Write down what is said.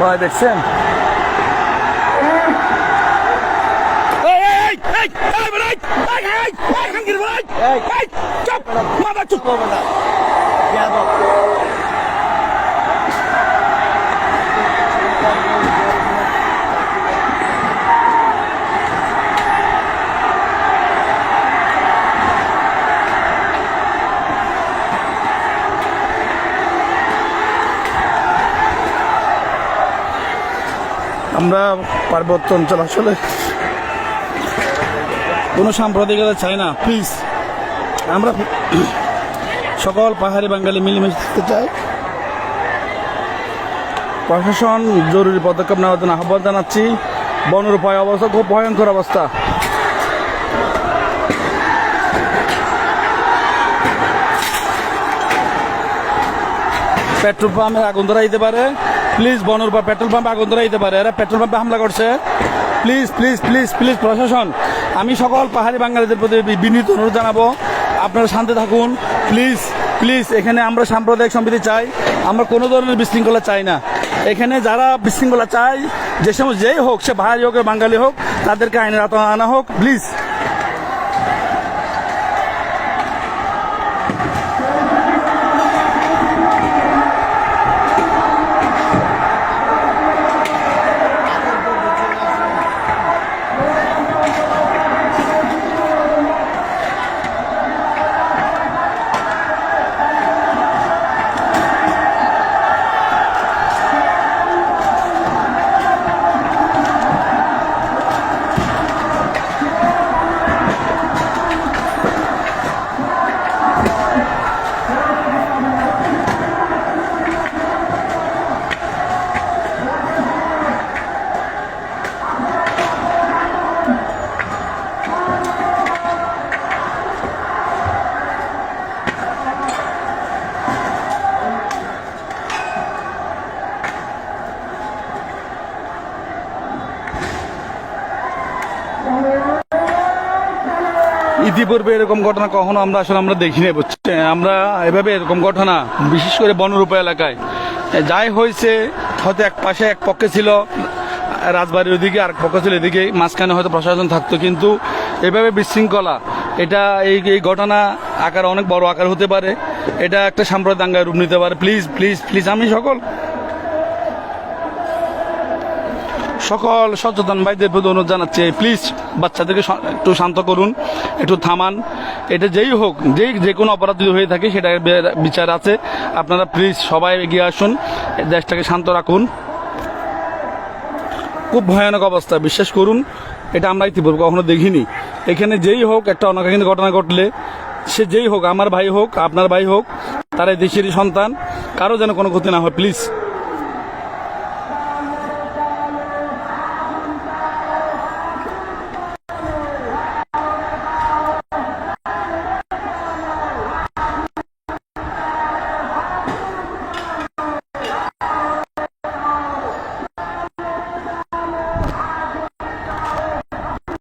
ভাই দেখছেন এই, এই, এই, এই, এই, আমরা পার্বত্য অঞ্চল আসলে কোনো সাম্প্রদায়িকতা চাই না। প্লিজ আমরা সকল পাহাড়ি বাঙালি মিলেমিশে থাকতে চাই। প্রশাসন জরুরি পদক্ষেপ নেওয়ার জন্য আহ্বান জানাচ্ছি। বনের উপায় অবস্থা খুব ভয়ঙ্কর অবস্থা। পেট্রোল পাম্পে আগুন ধরা দিতে পারে। প্লিজ বনর বা পেট্রোল পাম্প আগুন ধরা দিতে পারে। এরা পেট্রোল পাম্পে হামলা করছে। প্লিজ প্লিজ প্লিজ প্লিজ প্রশাসন, আমি সকল পাহাড়ি বাঙালিদের প্রতি বিনীত অনুরোধ জানাব। আপনারা শান্তি থাকুন। প্লিজ প্লিজ এখানে আমরা সাম্প্রদায়িক সম্প্রীতি চাই। আমরা কোনো ধরনের বিশৃঙ্খলা চাই না। এখানে যারা বিশৃঙ্খলা চাই যে সময় যেই হোক, সে ভাই হোক, বাঙালি হোক, তাদেরকে আইনের আনা হোক। প্লিজ ইতিপূর্বে এরকম ঘটনা কখনো আমরা আসলে আমরা দেখিনি বুঝছে আমরা এভাবে এরকম ঘটনা, বিশেষ করে বনরূপা এলাকায়। যাই হয়েছে, হয়তো এক পাশে এক পক্ষে ছিল, রাজবাড়ির ওদিকে আর পক্ষ ছিল, এদিকে মাঝখানে হয়তো প্রশাসন থাকতো, কিন্তু এভাবে বিশৃঙ্খলা, এটা এই এই ঘটনা আকার অনেক বড় আকার হতে পারে। এটা একটা সাম্প্রদায়িক দাঙ্গায় রূপ নিতে পারে। প্লিজ প্লিজ প্লিজ, আমি সকল সকল সচেতন ভাইদের প্রতি অনুরোধ জানাচ্ছি প্লিজ বাচ্চাদেরকে একটু শান্ত করুন, একটু থামান। এটা যেই হোক, যেই, যে কোনো অপরাধ যদি হয়ে থাকে, সেটা বিচার আছে। আপনারা প্লিজ সবাই এগিয়ে আসুন দেশটাকে শান্ত রাখুন। খুব ভয়ানক অবস্থা, বিশ্বাস করুন, এটা আমরা ইতিপূর্বে কখনো দেখিনি। এখানে যেই হোক, একটা অনাকাঙ্ক্ষিত ঘটনা ঘটলে, সে যেই হোক, আমার ভাই হোক, আপনার ভাই হোক তারা দেশেরই সন্তান, কারও যেন কোনো ক্ষতি না হয় প্লিজ